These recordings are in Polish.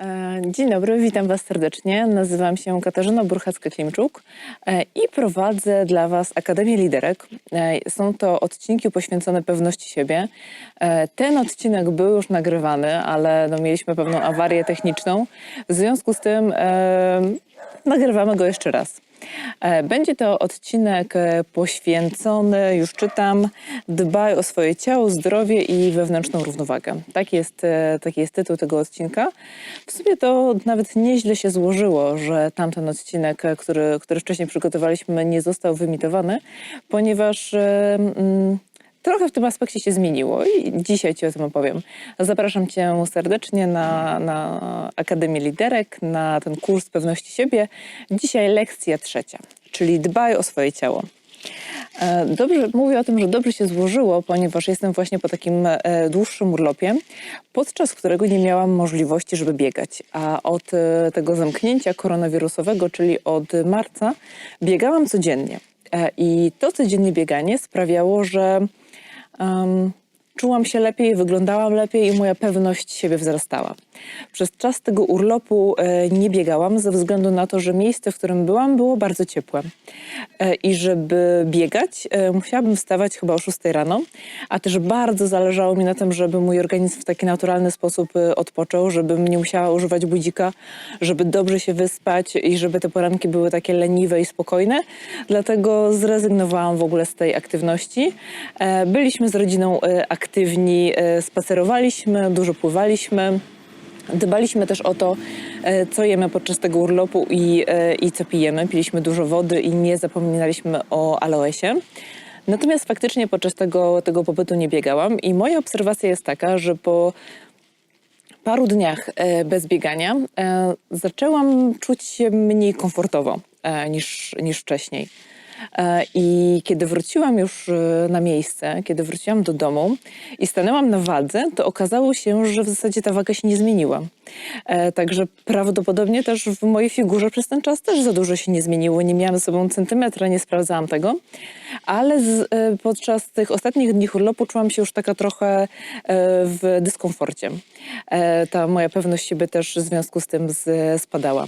E, Dzień dobry, witam Was serdecznie. Nazywam się Katarzyna Burchacka-Klimczuk e, i prowadzę dla Was Akademię Liderek. E, Są to odcinki poświęcone pewności siebie. Ten odcinek był już nagrywany, ale no, mieliśmy pewną awarię techniczną. W związku z tym e, nagrywamy go jeszcze raz. E, Będzie to odcinek e, poświęcony, już czytam, dbaj o swoje ciało, zdrowie i wewnętrzną równowagę. Taki jest, e, taki jest tytuł tego odcinka. W sumie to nawet nieźle się złożyło, że tamten odcinek, który, który wcześniej przygotowaliśmy, nie został wyemitowany, ponieważ mm, trochę w tym aspekcie się zmieniło i dzisiaj Ci o tym opowiem. Zapraszam Cię serdecznie na, na Akademię Liderek, na ten kurs pewności siebie. Dzisiaj lekcja trzecia, czyli dbaj o swoje ciało. E, Dobrze, mówię o tym, że dobrze się złożyło, ponieważ jestem właśnie po takim e, dłuższym urlopie, podczas którego nie miałam możliwości, żeby biegać. A od e, tego zamknięcia koronawirusowego, czyli od marca, biegałam codziennie. I to codziennie bieganie sprawiało, że em, czułam się lepiej, wyglądałam lepiej i moja pewność siebie wzrastała. Przez czas tego urlopu e, nie biegałam ze względu na to, że miejsce, w którym byłam, było bardzo ciepłe. E, I żeby biegać, e, musiałabym wstawać chyba o 6 rano, a też bardzo zależało mi na tym, żeby mój organizm w taki naturalny sposób odpoczął, żebym nie musiała używać budzika, żeby dobrze się wyspać i żeby te poranki były takie leniwe i spokojne. Dlatego zrezygnowałam w ogóle z tej aktywności. Byliśmy z rodziną aktywni, spacerowaliśmy, dużo pływaliśmy. Dbaliśmy też o to, e, co jemy podczas tego urlopu i, e, i co pijemy. Piliśmy dużo wody i nie zapominaliśmy o aloesie. Natomiast faktycznie podczas tego, tego pobytu nie biegałam i moja obserwacja jest taka, że po paru dniach e, bez biegania zaczęłam czuć się mniej komfortowo niż, niż wcześniej. E, I kiedy wróciłam już e, na miejsce, kiedy wróciłam do domu i stanęłam na wadze, to okazało się, że w zasadzie ta waga się nie zmieniła. E, Także prawdopodobnie też w mojej figurze przez ten czas też za dużo się nie zmieniło. Nie miałam ze sobą centymetra, nie sprawdzałam tego. Ale z, podczas tych ostatnich dni urlopu czułam się już taka trochę w dyskomforcie. Ta moja pewność siebie też w związku z tym spadała.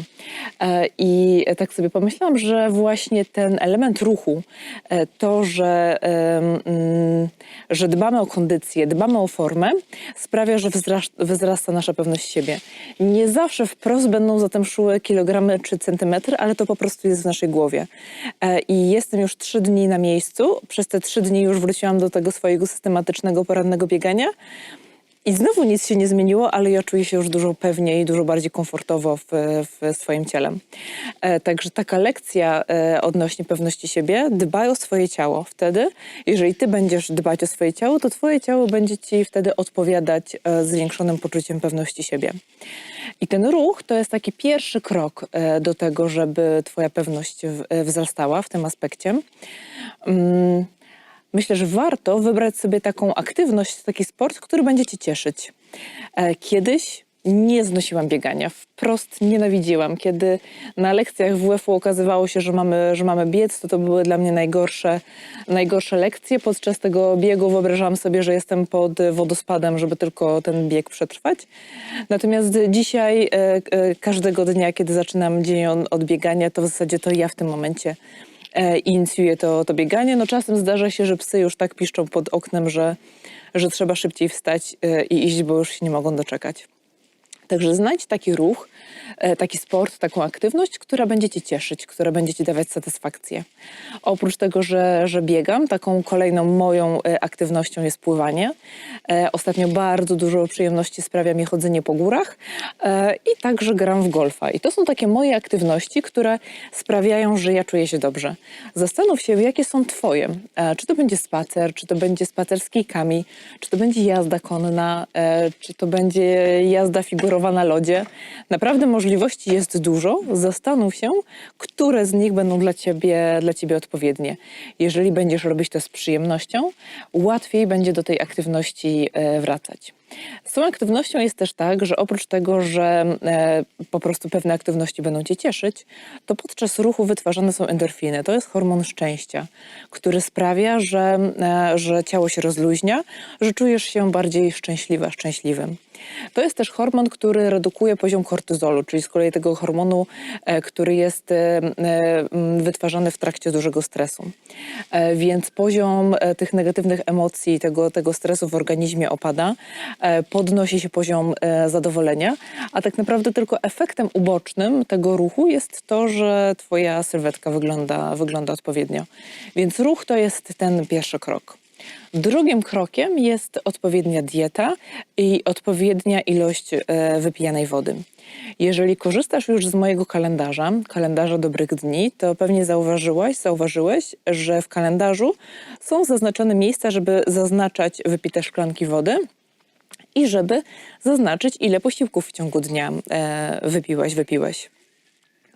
I tak sobie pomyślałam, że właśnie ten element ruchu, e, to, że, mm, że dbamy o kondycję, dbamy o formę, sprawia, że wzrasta, nasza pewność siebie. Nie zawsze wprost będą za tym szły kilogramy czy centymetry, ale to po prostu jest w naszej głowie. E, I jestem już trzy dni na miejscu. Przez te trzy dni już wróciłam do tego swojego systematycznego porannego biegania. I znowu nic się nie zmieniło, ale ja czuję się już dużo pewniej, dużo bardziej komfortowo w, w swoim ciele. E, także taka lekcja e, odnośnie pewności siebie, dbaj o swoje ciało. Wtedy, jeżeli ty będziesz dbać o swoje ciało, to twoje ciało będzie ci wtedy odpowiadać e, zwiększonym poczuciem pewności siebie. I ten ruch to jest taki pierwszy krok e, do tego, żeby twoja pewność w, e, wzrastała w tym aspekcie. Mm, Myślę, że warto wybrać sobie taką aktywność, taki sport, który będzie cię cieszyć. E, Kiedyś nie znosiłam biegania, wprost nienawidziłam. Kiedy na lekcjach WF-u okazywało się, że mamy, że mamy biec, to to były dla mnie najgorsze, najgorsze lekcje. Podczas tego biegu wyobrażałam sobie, że jestem pod wodospadem, żeby tylko ten bieg przetrwać. Natomiast dzisiaj, e, e, każdego dnia, kiedy zaczynam dzień od- od biegania, to w zasadzie to ja w tym momencie e, inicjuję to, to bieganie. No czasem zdarza się, że psy już tak piszczą pod oknem, że, że trzeba szybciej wstać e, i iść, bo już się nie mogą doczekać. Także znajdź taki ruch, e, taki sport, taką aktywność, która będzie Cię cieszyć, która będzie Ci dawać satysfakcję. Oprócz tego, że, że biegam, taką kolejną moją e, aktywnością jest pływanie. E, Ostatnio bardzo dużo przyjemności sprawia mi chodzenie po górach i także gram w golfa. I to są takie moje aktywności, które sprawiają, że ja czuję się dobrze. Zastanów się, jakie są Twoje. Czy to będzie spacer, czy to będzie spacer z kijkami, czy to będzie jazda konna, czy to będzie jazda figurowa na lodzie. Naprawdę możliwości jest dużo. Zastanów się, które z nich będą dla ciebie, dla ciebie odpowiednie. Jeżeli będziesz robić to z przyjemnością, łatwiej będzie do tej aktywności e, wracać. Z tą aktywnością jest też tak, że oprócz tego, że e, po prostu pewne aktywności będą cię cieszyć, to podczas ruchu wytwarzane są endorfiny. To jest hormon szczęścia, który sprawia, że, e, że ciało się rozluźnia, że czujesz się bardziej szczęśliwa, szczęśliwym. To jest też hormon, który redukuje poziom kortyzolu, czyli z kolei tego hormonu, e, który jest wytwarzany w trakcie dużego stresu. Więc poziom tych negatywnych emocji, tego, tego stresu w organizmie opada, podnosi się poziom e, zadowolenia, a tak naprawdę tylko efektem ubocznym tego ruchu jest to, że twoja sylwetka wygląda, wygląda odpowiednio. Więc ruch to jest ten pierwszy krok. Drugim krokiem jest odpowiednia dieta i odpowiednia ilość e, wypijanej wody. Jeżeli korzystasz już z mojego kalendarza, kalendarza dobrych dni, to pewnie zauważyłaś, zauważyłeś, że w kalendarzu są zaznaczone miejsca, żeby zaznaczać wypite szklanki wody i żeby zaznaczyć, ile posiłków w ciągu dnia e, wypiłaś, wypiłeś.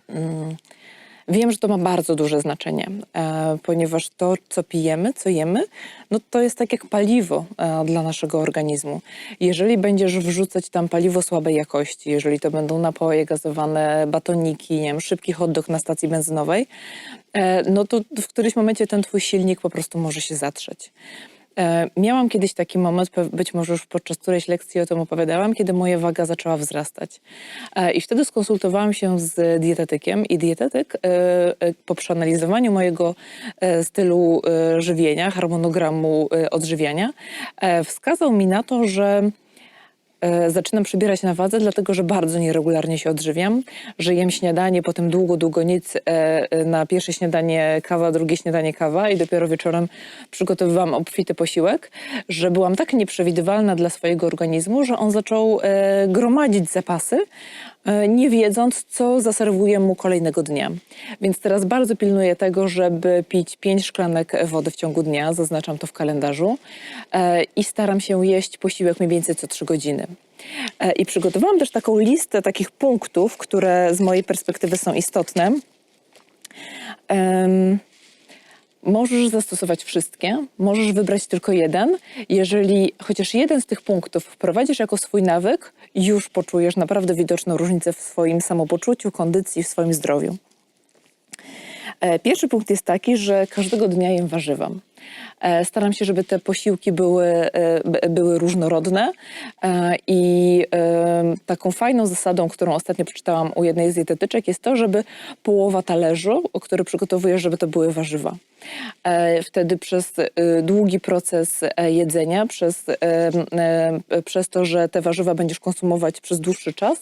Mm. Wiem, że to ma bardzo duże znaczenie, e, ponieważ to, co pijemy, co jemy, no to jest tak jak paliwo e, dla naszego organizmu. Jeżeli będziesz wrzucać tam paliwo słabej jakości, jeżeli to będą napoje gazowane, batoniki, nie wiem, szybki hot dog na stacji benzynowej, e, no to w którymś momencie ten twój silnik po prostu może się zatrzeć. E, Miałam kiedyś taki moment, być może już podczas którejś lekcji o tym opowiadałam, kiedy moja waga zaczęła wzrastać. E, I wtedy skonsultowałam się z dietetykiem i dietetyk e, po przeanalizowaniu mojego stylu żywienia, harmonogramu odżywiania, wskazał mi na to, że zaczynam przybierać na wadze, dlatego że bardzo nieregularnie się odżywiam, że jem śniadanie, potem długo, długo nic, e, e, na pierwsze śniadanie kawa, drugie śniadanie kawa i dopiero wieczorem przygotowywałam obfity posiłek, że byłam tak nieprzewidywalna dla swojego organizmu, że on zaczął e, gromadzić zapasy, e, nie wiedząc, co zaserwuję mu kolejnego dnia. Więc teraz bardzo pilnuję tego, żeby pić 5 szklanek wody w ciągu dnia, zaznaczam to w kalendarzu e, i staram się jeść posiłek mniej więcej co 3 godziny. E, I przygotowałam też taką listę takich punktów, które z mojej perspektywy są istotne. Możesz zastosować wszystkie, możesz wybrać tylko jeden. Jeżeli chociaż jeden z tych punktów wprowadzisz jako swój nawyk, już poczujesz naprawdę widoczną różnicę w swoim samopoczuciu, kondycji, w swoim zdrowiu. E, Pierwszy punkt jest taki, że każdego dnia jem warzywa. E, Staram się, żeby te posiłki były, e, były różnorodne e, i taką fajną zasadą, którą ostatnio przeczytałam u jednej z dietetyczek jest to, żeby połowa talerzu, który przygotowujesz, żeby to były warzywa. Wtedy przez długi proces jedzenia, przez, przez to, że te warzywa będziesz konsumować przez dłuższy czas,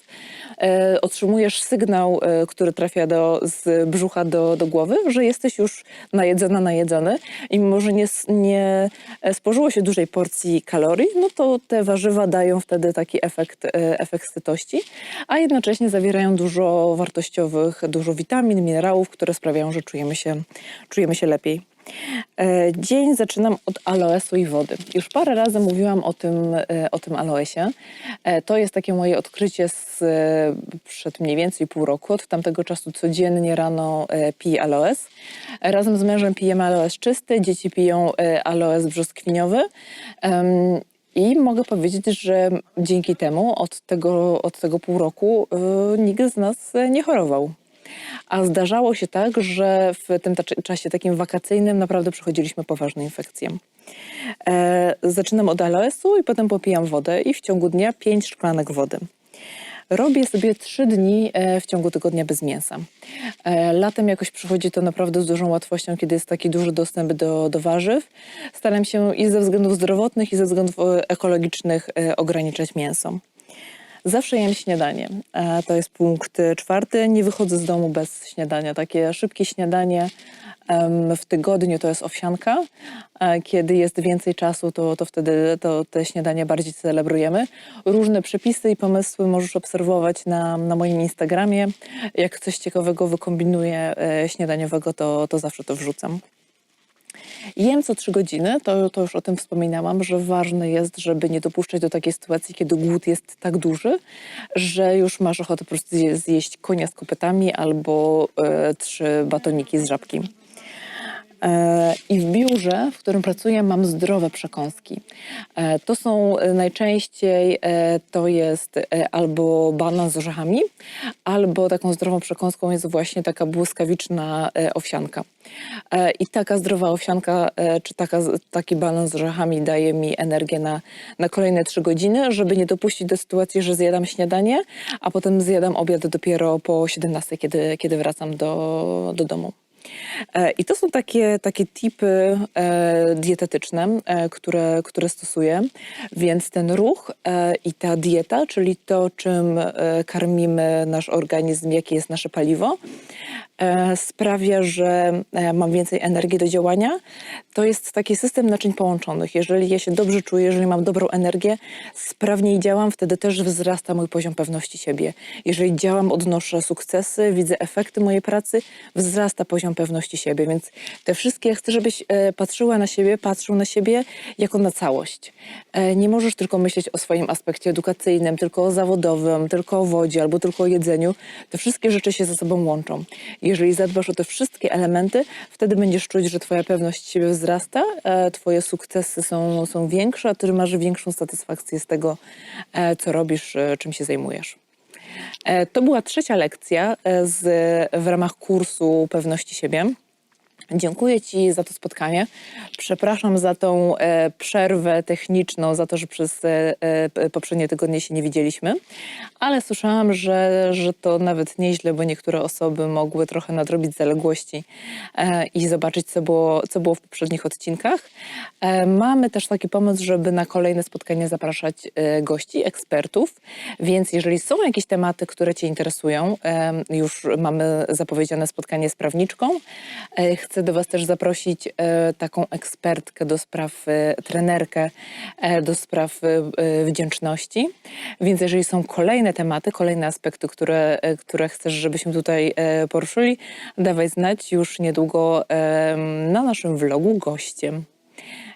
otrzymujesz sygnał, który trafia do, z brzucha do, do głowy, że jesteś już najedzona, najedzony i mimo, że nie, nie spożyło się dużej porcji kalorii, no to te warzywa dają wtedy taki efekt, e, efekt sytości, a jednocześnie zawierają dużo wartościowych, dużo witamin, minerałów, które sprawiają, że czujemy się, czujemy się lepiej. E, Dzień zaczynam od aloesu i wody. Już parę razy mówiłam o tym, e, o tym aloesie. E, To jest takie moje odkrycie z, przed mniej więcej pół roku. Od tamtego czasu codziennie rano piję aloes. Razem z mężem pijemy aloes czysty, dzieci piją aloes brzoskwiniowy. I mogę powiedzieć, że dzięki temu od tego, od tego pół roku nikt z nas nie chorował. A zdarzało się tak, że w tym czasie takim wakacyjnym naprawdę przechodziliśmy poważne infekcje. E, zaczynam od aloesu i potem popijam wodę i w ciągu dnia 5 szklanek wody. Robię sobie trzy dni e, w ciągu tygodnia bez mięsa. E, Latem jakoś przychodzi to naprawdę z dużą łatwością, kiedy jest taki duży dostęp do, do warzyw. Staram się i ze względów zdrowotnych, i ze względów e, ekologicznych ograniczać mięso. Zawsze jem śniadanie. E, To jest punkt e, czwarty. Nie wychodzę z domu bez śniadania. Takie szybkie śniadanie w tygodniu to jest owsianka. E, Kiedy jest więcej czasu, to, to wtedy to te śniadania bardziej celebrujemy. Różne przepisy i pomysły możesz obserwować na, na moim Instagramie. Jak coś ciekawego wykombinuję e, śniadaniowego, to, to zawsze to wrzucam. Jem co trzy godziny, to, to już o tym wspominałam, że ważne jest, żeby nie dopuszczać do takiej sytuacji, kiedy głód jest tak duży, że już masz ochotę po prostu zje- zjeść konia z kopytami albo e, trzy batoniki z żabki. E, I w biurze, w którym pracuję, mam zdrowe przekąski. E, To są e, najczęściej to jest albo banan z orzechami, albo taką zdrową przekąską jest właśnie taka błyskawiczna owsianka. I taka zdrowa owsianka, czy taka, taki banan z orzechami daje mi energię na, na kolejne trzy godziny, żeby nie dopuścić do sytuacji, że zjadam śniadanie, a potem zjadam obiad dopiero po 17, kiedy, kiedy wracam do, do domu. E, I to są takie, takie tipy e, dietetyczne, e, które, które stosuję. Więc ten ruch i ta dieta, czyli to, czym karmimy nasz organizm, jakie jest nasze paliwo, sprawia, że e, mam więcej energii do działania. To jest taki system naczyń połączonych. Jeżeli ja się dobrze czuję, jeżeli mam dobrą energię, sprawniej działam, wtedy też wzrasta mój poziom pewności siebie. Jeżeli działam, odnoszę sukcesy, widzę efekty mojej pracy, wzrasta poziom pewności siebie. Więc te wszystkie, chcę, żebyś e, patrzyła na siebie, patrzył na siebie jako na całość. E, nie możesz tylko myśleć o swoim aspekcie edukacyjnym, tylko o zawodowym, tylko o wodzie albo tylko o jedzeniu. Te wszystkie rzeczy się ze sobą łączą. Jeżeli zadbasz o te wszystkie elementy, wtedy będziesz czuć, że twoja pewność siebie wzrasta, e, twoje sukcesy są, są większe, a ty masz większą satysfakcję z tego, e, co robisz, e, czym się zajmujesz. To była trzecia lekcja z, w ramach kursu pewności siebie. Dziękuję Ci za to spotkanie. Przepraszam za tą e, przerwę techniczną, za to, że przez e, e, poprzednie tygodnie się nie widzieliśmy, ale słyszałam, że, że to nawet nieźle, bo niektóre osoby mogły trochę nadrobić zaległości e, i zobaczyć, co było, co było w poprzednich odcinkach. E, mamy też taki pomysł, żeby na kolejne spotkania zapraszać e, gości, ekspertów, więc jeżeli są jakieś tematy, które Cię interesują, em, już mamy zapowiedziane spotkanie z prawniczką. E, Chcę do Was też zaprosić e, taką ekspertkę do spraw, e, trenerkę e, do spraw wdzięczności. Więc jeżeli są kolejne tematy, kolejne aspekty, które, które chcesz, żebyśmy tutaj poruszyli, dawaj znać już niedługo na naszym vlogu gościem.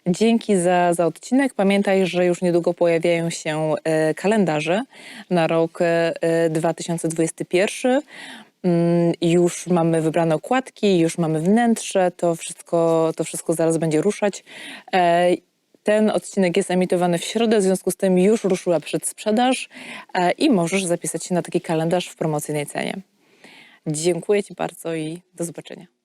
Dzięki za, za odcinek. Pamiętaj, że już niedługo pojawiają się kalendarze na rok e, e, 2021. Mm, Już mamy wybrane okładki, już mamy wnętrze, to wszystko, to wszystko zaraz będzie ruszać. E, Ten odcinek jest emitowany w środę, w związku z tym już ruszyła przedsprzedaż e, i możesz zapisać się na taki kalendarz w promocyjnej cenie. Dziękuję Ci bardzo i do zobaczenia.